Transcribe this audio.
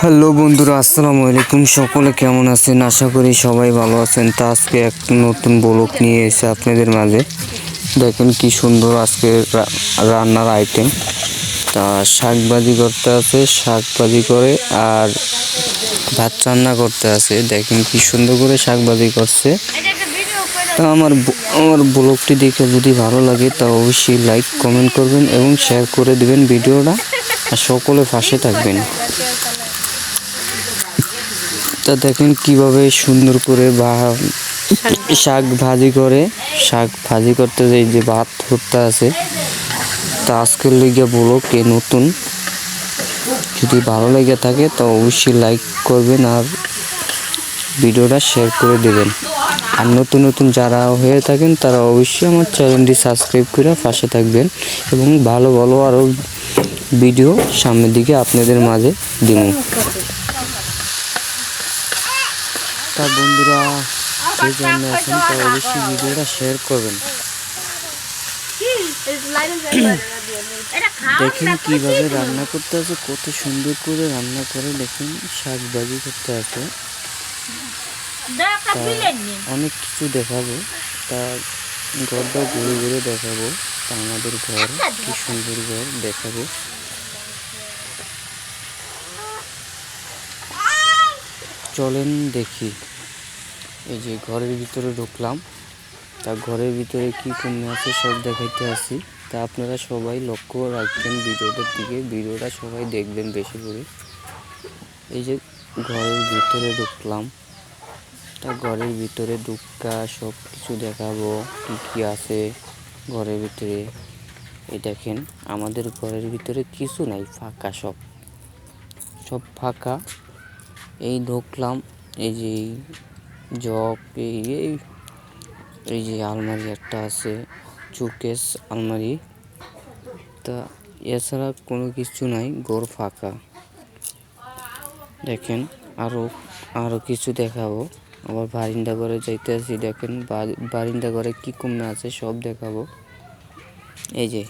Hello বন্ধুরা, আসসালামু আলাইকুম। সকলে কেমন আছেন? আশা করি সবাই ভালো আছেন। তা আজকে একটা নতুন ব্লগ নিয়ে এসে আপনাদের মাঝে। দেখেন কি সুন্দর আজকে রান্নার আইটেম তা শাক ভাজি করতে আছে, শাক ভাজি করে আর ভাত রান্না করতে আছে। দেখেন কি সুন্দর করে শাক ভাজি করছে। তা আমার আমার ব্লগটি দেখে যদি ভালো লাগে তা অবশ্যই লাইক কমেন্ট করবেন এবং শেয়ার করে দিবেন ভিডিওটা। সকলে পাশে থাকবেন। তা দেখেন কীভাবে সুন্দর করে বা শাক ভাজি করে, শাক ভাজি করতে যাই যে ভাত করতে আছে, তা আজকের লেগে বলো কে নতুন। যদি ভালো লেগে থাকে তা অবশ্যই লাইক করবেন আর ভিডিওটা শেয়ার করে দেবেন। আর নতুন নতুন যারা হয়ে থাকেন তারা অবশ্যই আমার চ্যানেলটি সাবস্ক্রাইব করে পাশে থাকবেন এবং ভালো ভালো আরও ভিডিও সামনের দিকে আপনাদের মাঝে দিব। তা বন্ধুরা যে জন্য আছেন তা অবশ্যই ভিডিওটা শেয়ার করবেন। দেখেন কীভাবে রান্না করতে আছে কত সুন্দর করে রান্না করে দেখেন শাক ভাজি করতে আছে। অনেক কিছু দেখাবো। তা ঘরটা ঘুরে ঘুরে দেখাবো। তা আমাদের ঘর কি সুন্দর ঘর দেখাবো। চলেন দেখি। এই যে ঘরের ভিতরে ঢুকলাম। তা ঘরের ভিতরে কি কমে আছে সব দেখাইতে আসি। তা আপনারা সবাই লক্ষ্য রাখবেন ভিডিওটার দিকে। ভিডিওটা সবাই দেখবেন বেশি করে। এই যে ঘরের ভিতরে ঢুকলাম। তা ঘরের ভিতরে ঢুকা সব কিছু দেখাবো। কি কি আছে ঘরের ভিতরে? এই দেখেন, আমাদের ঘরের ভিতরে কিছু নাই, ফাঁকা সব। সব ফাঁকা। এই ঢুকলাম, এই যে জব, এই এই যে আলমারি একটা আছে, চুকেস আলমারি। তা এছাড়া কোনো কিছু নাই গোর ফাঁকা। দেখেন আরও আরও কিছু দেখাবো। আবার বারিন্দা ঘরে যাইতে আসি, দেখেন বারিন্দা ঘরে কী কমে আছে সব দেখাবো। এই যে।